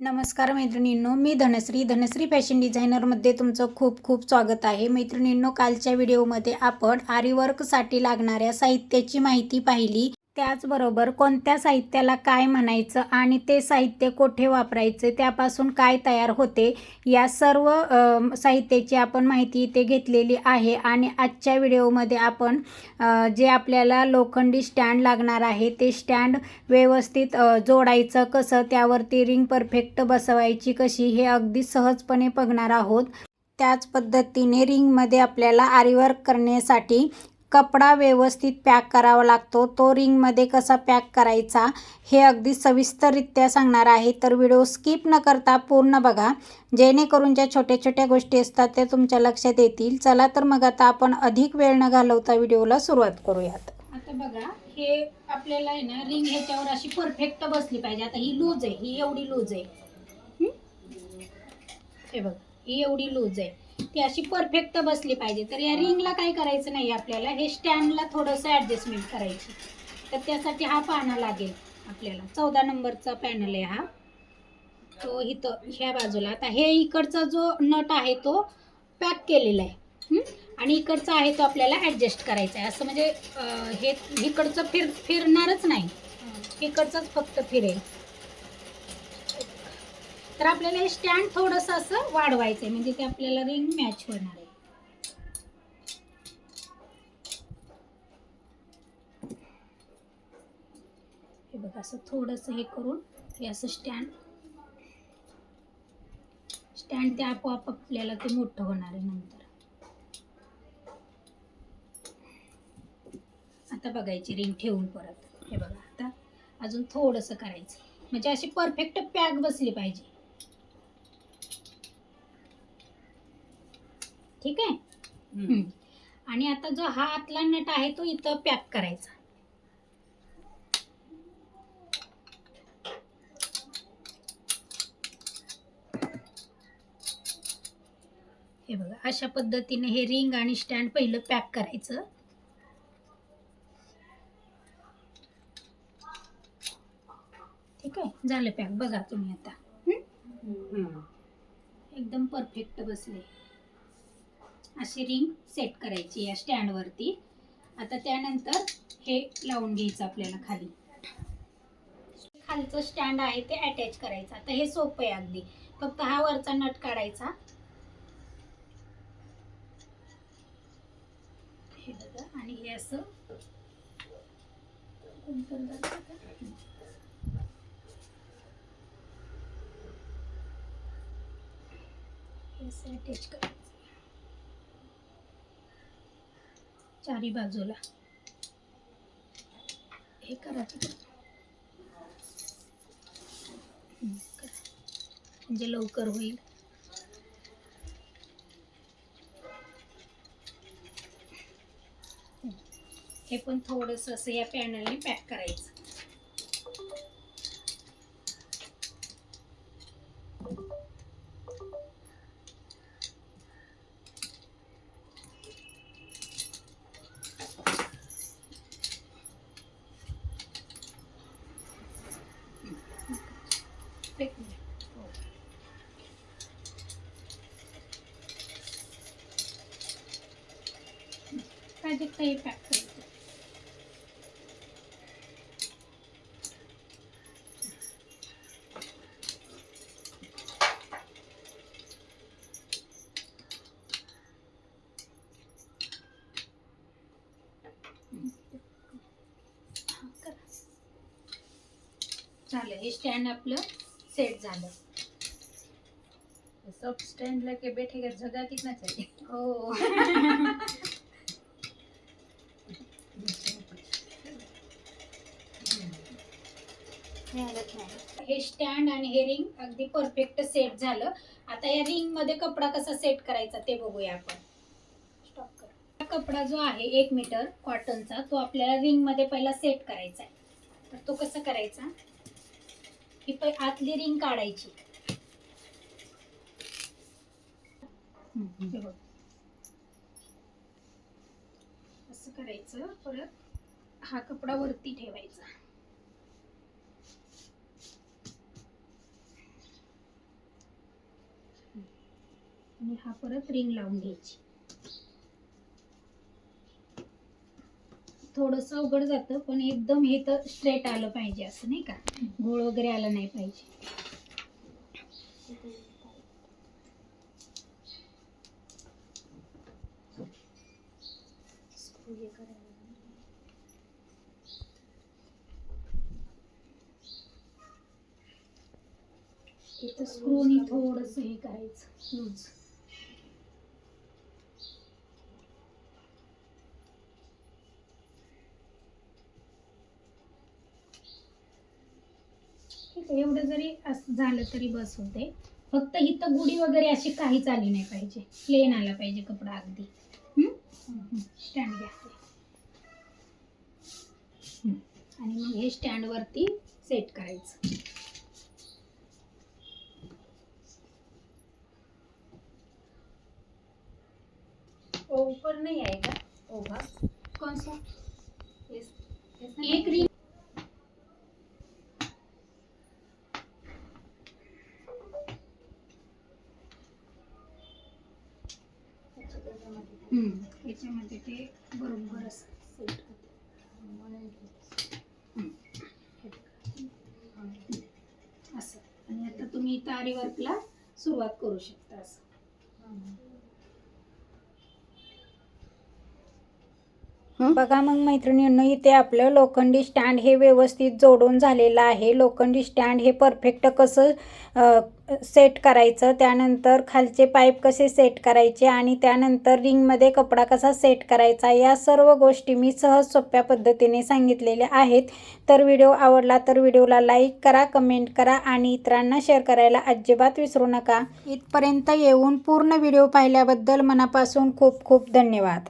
नमस्कार मैत्रिणींनो मी धनश्री. धनश्री फॅशन डिझायनरमध्ये तुमचं खूप खूप स्वागत आहे. मैत्रिणींनो कालच्या व्हिडिओमध्ये आपण आरीवर्कसाठी लागणाऱ्या साहित्याची माहिती पाहिली. त्याचबरोबर कोणत्या साहित्याला काय म्हणायचं आणि ते साहित्य कोठे वापरायचे त्यापासून काय तयार होते या सर्व साहित्याची आपण माहिती इथे घेतलेली आहे. आणि आजच्या व्हिडिओमध्ये आपण जे आपल्याला लोखंडी स्टँड लागणार आहे ते स्टँड व्यवस्थित जोडायचं कसं त्यावरती रिंग परफेक्ट बसवायची कशी हे अगदी सहजपणे बघणार आहोत. त्याच पद्धतीने रिंगमध्ये आपल्याला आरीवर्क करण्यासाठी कपडा व्यवस्थित पॅक करावा लागतो. तो रिंगमध्ये कसा पॅक करायचा हे अगदी सविस्तररित्या सांगणार आहे. तर व्हिडिओ स्किप न करता पूर्ण बघा. जेणेकरून ज्या छोट्या छोट्या गोष्टी असतात त्या तुमच्या लक्षात येतील. चला तर मग आता आपण अधिक वेळ न घालवता व्हिडिओला सुरुवात करूयात. आता बघा हे आपल्याला आहे ना रिंग ह्याच्यावर अशी परफेक्ट बसली पाहिजे. आता ही लूज आहे ही एवढी लूज आहे. हे बघ ही एवढी लूज आहे. ती अशी परफेक्ट बसली पाहिजे. तर या रिंगला काय करायचं नाही आपल्याला हे स्टँडला थोडंसं ॲडजस्टमेंट करायची. तर त्यासाठी हा पाना लागेल आपल्याला. चौदा नंबरचा पॅनल आहे हा. तो इथं ह्या बाजूला. आता हे इकडचा जो नट आहे तो पॅक केलेला आहे. हं? आणि इकडचा आहे तो आपल्याला ॲडजस्ट करायचा आहे. असं म्हणजे हे इकडचं फिर फिरणारच नाही. इकडचंच फक्त फिरेल. तर आपल्याला हे स्टँड थोडंसं असं वाढवायचं आहे म्हणजे ते आपल्याला रिंग मॅच होणार आहे. हे बघा असं थोडंसं हे करून हे असं स्टँड. स्टँड ते आपोआप आपल्याला ते मोठं होणार आहे नंतर. आता बघायची रिंग ठेवून परत. हे बघा आता अजून थोडंसं करायचं. म्हणजे अशी परफेक्ट पॅक बसली पाहिजे. ठीक आहे. आणि आता जो हा आतला नट आहे तो इथं पॅक करायचा. हे बघा अशा पद्धतीने हे रिंग आणि स्टँड पहिलं पॅक करायचं. ठीक आहे? झालं पॅक बघा तुम्ही आता? एकदम परफेक्ट बसले. अशी रिंग सेट करायची या स्टँडवरती आता त्यानंतर हे लावून घ्यायचं आपल्याला खाली. खालचं स्टँड आहे ते अटॅच करायचं. आता हे सोपं आहे अगदी. फक्त हा वरचा नट काढायचा. हे बघा आणि हे असं. अटॅच करायचं चारी बाजूला. हे करायचं म्हणजे लवकर होईल. हे पण थोडंसं असं या पॅनलने पॅक करायचं एक मिनिट. हो. पाहिजे काही पॅक करायचं हा. झालं हे स्टँड आपलं सेट झालं. सब स्टैंड लेके बैठेगा जगह कितना चाहिए हे स्टँड आणि हे रिंग अगदी परफेक्ट सेट झालं. आता या रिंगमध्ये कपडा कसा सेट करायचा ते बघूया आपण. स्टॉप कर. हा कपडा जो आहे एक मीटर कॉटनचा तो आपल्याला रिंगमध्ये पहिला सेट करायचा आहे. तर तो कसा करायचा? ही पै आतली रिंग काढायची. असं करायचं परत हा कपडा वरती ठेवायचा. आणि हा परत रिंग लावून घ्यायची. थोडंसं अवघड जातं पण एकदम हे तर स्ट्रेट आलं पाहिजे असं नाही का? गोळ वगैरे आलं नाही पाहिजे. इथं स्क्रूनी थोडंसं हे करायचं. लूज एवढं जरी असं झालं तरी बस होते फक्त इथं गुढी वगैरे अशी काहीच आली नाही पाहिजे. प्लेन आला पाहिजे कपडा अगदी. स्टँड घ्या. हम्म. आणि मग हे स्टँडवरती सेट करायचं. ऊपर नहीं आएगा ओवा. कौन सा? इस, ऐसा एक? रिंग याच्यामध्ये ते बरोबर असं सेट होते हम्म. असं. आणि आता तुम्ही इथं आरी वर्कला सुरुवात करू शकता असं. बघा मग मैत्रिणींनो इथे आपलं लोखंडी स्टँड हे व्यवस्थित जोडून झालेलं आहे. लोखंडी स्टँड हे परफेक्ट कसं सेट करायचं त्यानंतर खालचे पाईप कसे सेट करायचे आणि त्यानंतर रिंगमध्ये कपडा कसा सेट करायचा या सर्व गोष्टी मी सहज सोप्या पद्धतीने सांगितलेल्या आहेत. तर व्हिडिओ आवडला तर व्हिडिओला लाईक करा कमेंट करा आणि इतरांना शेअर करायला अजिबात विसरू नका. इथपर्यंत येऊन पूर्ण व्हिडिओ पाहिल्याबद्दल मनापासून खूप खूप धन्यवाद.